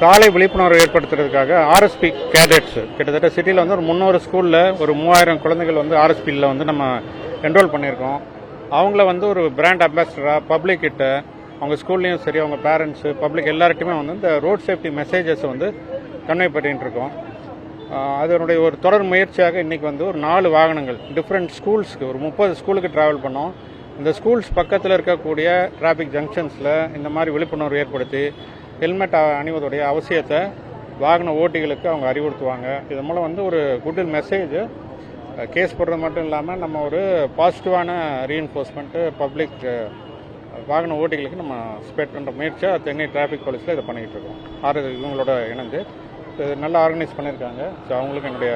சாலை விழிப்புணர்வு ஏற்படுத்துறதுக்காக RSP cadets கிட்டத்தட்ட சிட்டியில் வந்து ஒரு முந்நூறு ஸ்கூலில் ஒரு மூவாயிரம் குழந்தைகள் வந்து ஆர்எஸ்பியில் வந்து நம்ம என்ரோல் பண்ணியிருக்கோம். அவங்கள வந்து ஒரு பிராண்ட் அம்பாசிடராக பப்ளிக் கிட்ட அவங்க ஸ்கூல்லையும் சரி அவங்க பேரண்ட்ஸு பப்ளிக் எல்லார்ட்டையுமே வந்து இந்த ரோட் சேஃப்டி மெசேஜஸை வந்து கன்வே பண்ணிட்டு இருக்கோம். அதனுடைய ஒரு தொடர் முயற்சியாக இன்றைக்கி வந்து ஒரு நாலு வாகனங்கள் டிஃப்ரெண்ட் ஸ்கூல்ஸ்க்கு ஒரு முப்பது ஸ்கூலுக்கு ட்ராவல் பண்ணோம். இந்த ஸ்கூல்ஸ் பக்கத்தில் இருக்கக்கூடிய டிராஃபிக் ஜங்ஷன்ஸில் இந்த மாதிரி விழிப்புணர்வு ஏற்படுத்தி ஹெல்மெட் அணிவதுடைய அவசியத்தை வாகன ஓட்டிகளுக்கு அவங்க அறிவுறுத்துவாங்க. இது மூலம் வந்து ஒரு குட் மெசேஜ் கேஸ் போடுறது மட்டும் இல்லாமல் நம்ம ஒரு பாசிட்டிவான ரீஎன்ஃபோர்ஸ்மெண்ட்டு பப்ளிக் வாகன ஓட்டிகளுக்கு நம்ம ஸ்ப்ரெட் பண்ணுற முயற்சியாக சென்னை டிராஃபிக் போலீஸில் இதை பண்ணிகிட்டு இருக்கோம். ஆறு இவங்களோட இணைந்து இது நல்லா ஆர்கனைஸ் பண்ணியிருக்காங்க. ஸோ அவங்களுக்கு என்னுடைய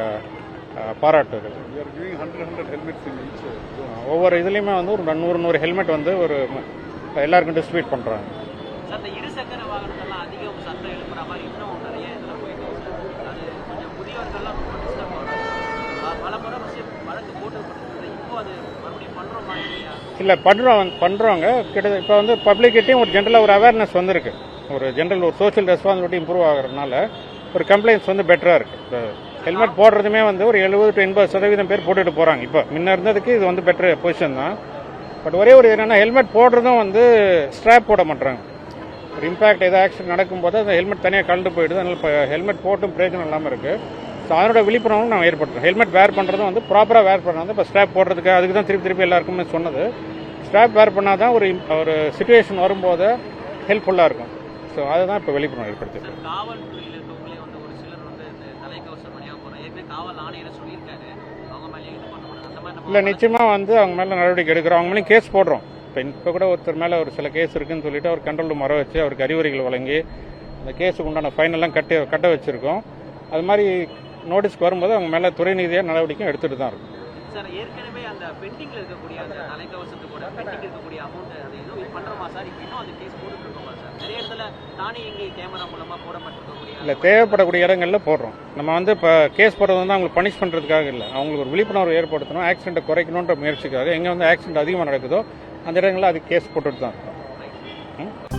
பாராட்டுகள். We are giving 100 100 helmets in each uh. ஒவ்வொரு இதுலேயுமே வந்து ஒரு நூறு நூறு ஹெல்மெட் வந்து ஒரு எல்லாருக்கும் டிஸ்ட்ரிபியூட் பண்ணுறாங்க அந்த இருசக்கர வாகனத்தெல்லாம் அதிகம் சத்தம் எழுப்புற மாதிரி இன்னும் நிறைய இதில் போயிட்டு அது கொஞ்சம் முதியவர்கள்லாம் ரொம்ப டிஸ்டர்ப் ஆகும் பல முறை விஷயம் வழக்கு போட்டுப்பட்டு இப்போ அது மறுபடியும் பண்ணுறோம் இல்லையா? இல்லை பண்ணுறோம் பண்ணுறவங்க கிட்ட இப்போ வந்து பப்ளிக்கிட்டையும் ஒரு ஜென்ரலாக ஒரு அவேர்னஸ் வந்திருக்கு. ஒரு ஜென்ரல் ஒரு சோஷியல் ரெஸ்பான்சிபிலிட்டி இம்ப்ரூவ் ஆகிறதுனால ஒரு கம்ப்ளைண்ட்ஸ் வந்து பெட்டராக இருக்குது இப்போ ஹெல்மெட் போடுறதுமே வந்து ஒரு எழுபது டு எண்பது சதவீதம் பேர் போட்டுட்டு போகிறாங்க இப்போ முன்ன இருந்ததுக்கு இது வந்து பெட்டர் பொசிஷன் தான். பட் ஒரே ஒரு என்னென்னா ஹெல்மெட் போடுறதும் வந்து ஸ்ட்ராப் போட மாட்டுறாங்க ஒரு இம்பாக்ட் ஏதாவது ஆக்சிடென்ட் நடக்கும்போது அந்த ஹெல்மெட் தனியாக கலந்து போயிடுது. அதனால இப்போ ஹெல்மெட் போட்டும் பிரயோஜனம் இல்லாமல் இருக்குது ஸோ அதனோட விழிப்புணர்வு நான் ஏற்படுத்துறோம் ஹெல்மெட் வேர் பண்ணுறதும் வந்து ப்ராப்பராக வேர் பண்ணாது இப்போ ஸ்ட்ராப் போடுறதுக்கு அதுக்கு தான் திருப்பி திருப்பி எல்லாருக்குமே சொன்னது. ஸ்ட்ராப் வேர் பண்ணால் தான் ஒரு ஒரு சுச்சுவேஷன் வரும்போது ஹெல்ப்ஃபுல்லாக இருக்கும். ஸோ அதுதான் இப்போ விழிப்புணர்வு ஏற்படுத்துது சார் காவல்துறையில் இருக்கவங்களே வந்து ஒரு சிலர் வந்து இந்த தலைக்கவசம் வழியாக போகிறோம் ஏற்கனவே காவல் ஆணையர் சொல்லியிருக்காரு. அவங்க மேலே இது பண்ண மாட்டாங்க அந்த மாதிரி இல்லை நிச்சயமாக வந்து அவங்க மேலே நடவடிக்கை எடுக்கிறோம். அவங்க மேலேயும் கேஸ் போடுறோம். இப்போ இப்போ கூட ஒருத்தர் மேலே ஒரு சில கேஸ் இருக்குன்னு சொல்லிட்டு அவர் கண்ட்ரோல் ரூம் வர வச்சு அவருக்கு அறிவுரைகள் வழங்கி அந்த கேஸுக்கு உண்டான ஃபைனெல்லாம் கட்டி கட்ட வச்சுருக்கோம். அது மாதிரி நோட்டீஸ்க்கு வரும்போது அவங்க மேலே துறை நீதியாக நடவடிக்கை எடுத்துகிட்டு தான் இருக்கும். சார் ஏற்கனவே அந்த பெண்டிங்கில் இருக்கக்கூடிய அந்த தலைக்கவசத்துக்கு கூட பெண்டிங் இருக்கக்கூடிய அமௌண்ட் அது எதுவும் இது பண்ணுறோமா சார்? இப்போ இன்னும் அந்த கேஸ் போட்டுட்டு இருக்கோமா சார்? நிறைய இடத்துல தானே இங்கே கேமரா மூலமாக போடப்பட்டிருக்கக்கூடிய இல்லை தேவைப்படக்கூடிய இடங்கள்ல போடுறோம். நம்ம வந்து இப்போ கேஸ் போடுறது வந்து அவங்களுக்கு பனிஷ் பண்ணுறதுக்காக இல்லை. அவங்களுக்கு ஒரு விழிப்புணர்வு ஏற்படுத்தணும் ஆக்சிடென்ட்டை குறைக்கணுன்ற முயற்சிக்காக எங்கே வந்து ஆக்சிடென்ட் அதிகமாக நடக்குதோ அந்த இடங்களில் அதுக்கு கேஸ் போட்டுட்டு தான் இருக்கும் ம்?